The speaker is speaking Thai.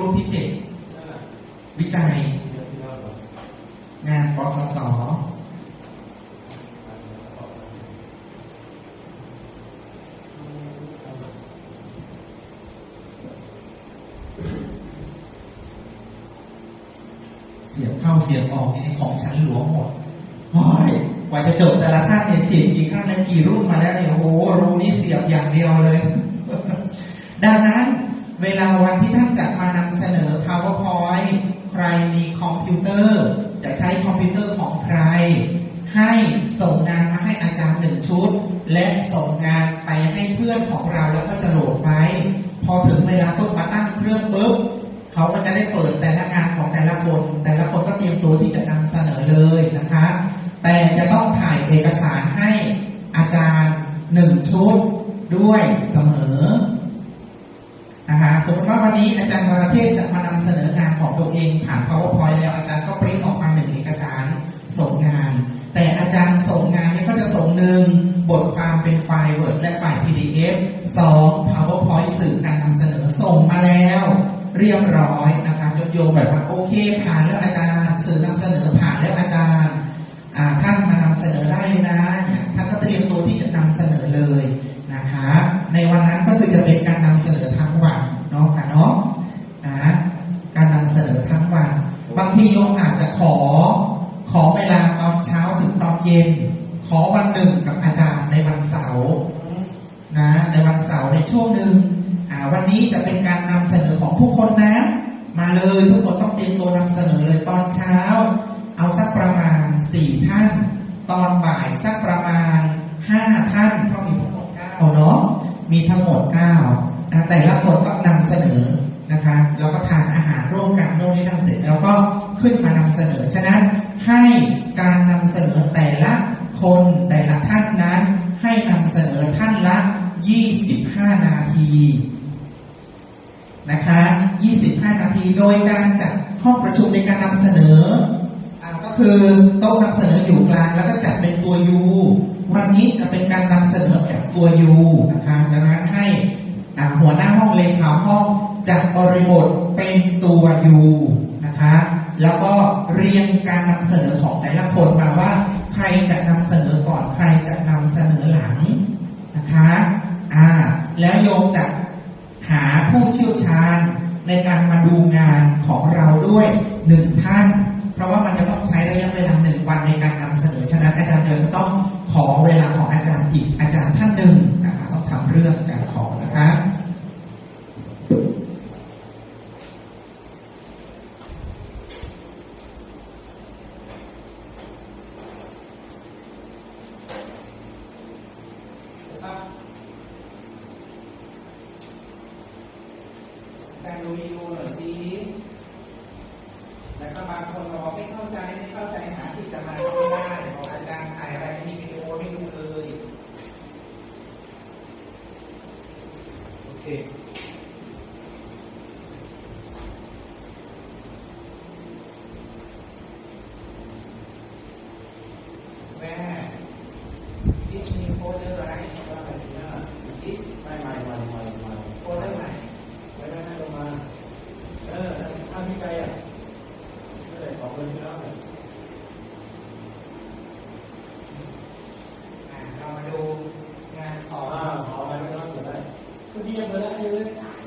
รูปที่เจ็ดวิจัย งานปสสเสียบเข้าเสียบออกนี่ของชั้นหลวงหมดโอ้ยกว่าจะจบแต่ละท่านเนี่ยเสียบกี่ครั้งแล้วกี่รุ่นมาแล้วเนี่ยโอ้โหรูนี้เสียบอย่างเดียวเลย ดังนั้น เวลาวันที่ท่านจะมานำเสนอ PowerPoint ใครมีคอมพิวเตอร์ จะใช้คอมพิวเตอร์ของใคร ให้ส่งงานมาให้อาจารย์หนึ่งชุด และส่งงานไปให้เพื่อนของเราแล้วก็จะโหลดไว้ พอถึงเวลาปุ๊บมาตั้งเครื่องปุ๊บเขาก็จะได้เปิดแต่ละงานของแต่ละคน แต่ละคนก็เตรียมตัวที่จะนำเสนอเลยนะคะ แต่จะต้องถ่ายเอกสารให้อาจารย์หนึ่งชุดด้วยเสมอ สมมติว่าวันนี้อาจารย์วรเทพจะมานำเสนองานของตัวเองผ่าน powerpoint แล้วอาจารย์ก็ปริ้นออกมาหนึ่งเอกสารส่งงาน แต่อาจารย์ส่งงานนี่ยก็จะส่งหนึ่งบทความเป็นไฟล์ Word และไฟล์ PDF สอง powerpoint สื่อการนำเสนอส่งมาแล้ว เรียบร้อยนะคะจนโยงแบบว่าโอเคผ่านแล้วอาจารย์สื่อนำเสนอผ่านแล้วอาจารย์ท่านมานำเสนอได้เลยนะท่านก็เตรียมตัวที่จะนำเสนอเลยนะคะในวันนั้นก็คือจะเป็นการนำเสนอทั้งวันเนาะค่ะเนาะนะการนำเสนอทั้งวัน บาง ทีโยมอาจจะขอ ขอเวลาตอนเช้าถึงตอนเย็น ขอวันหนึ่งกับอาจารย์ในวันเสาร์นะ ในวันเสาร์ในช่วงหนึ่งวันนี้จะเป็นการนำเสนอของทุกคนนะ มาเลยทุกคนต้องเตรียมตัวนำเสนอเลยตอนเช้า เอาสักประมาณสี่ท่าน ตอนบ่ายสักประมาณห้าท่านเพราะมีทั้งหมดเก้าเนาะมีทั้งหมดเก้าแต่ละคนก็นำเสนอนะคะแล้วก็ทานอาหารร่วมกันโน่นนี่นั่นเสร็จแล้วก็ ขึ้นมานำเสนอ ฉะนั้นให้การนำเสนอแต่ละคนแต่ละท่านนั้น ให้นำเสนอท่านละ 25 นาทีนะคะ 25 นาที โดยการจัดห้องประชุมในการนำเสนอก็คือโต๊ะนำเสนออยู่กลาง แล้วก็จัดเป็นตัวยูวันนี้จะเป็นการนำเสนอแบบตัวยูนะคะดังนั้นให้หัวหน้าห้องเลขาห้องจัดบริบทเป็นตัวยูนะคะ แล้วก็เรียงการนำเสนอของแต่ละคนมาว่า ใครจะนำเสนอก่อนใครจะนำเสนอหลังนะคะอ่าแล้วโยมจะหาผู้เชี่ยวชาญในการมาดูงานของเราด้วยหนึ่งท่าน เพราะว่ามันจะต้องใช้ระยะเวลาหนึ่งวันในการนำเสนอฉะนั้นอาจารย์เดียวจะต้องขอเวลาของอาจารย์อีกอาจารย์ท่านหนึ่งนะคะต้องทำเรื่องการขอนะคะ การดูวิดีโอหน่อยสิแล้วก็บางคนบอกไม่เข้าใจไม่เข้าใจหาที่จะมาไม่ได้บอกอาจารย์ถ่ายอะไรมีวิดีโอไม่ดูเลย โอเคแม่ this new folder right this ไม่ไม่ไม่ไม่ไม่ folder ใหม่ ไม่ได้ให้ลงมา เออถ้าพี่ไกอะก็เลยขอเงินพี่แล้วเนี่ย อะเรามาดูงานของ อ่าขอไปไม่รับก็ได้ เมื่อกี้ยั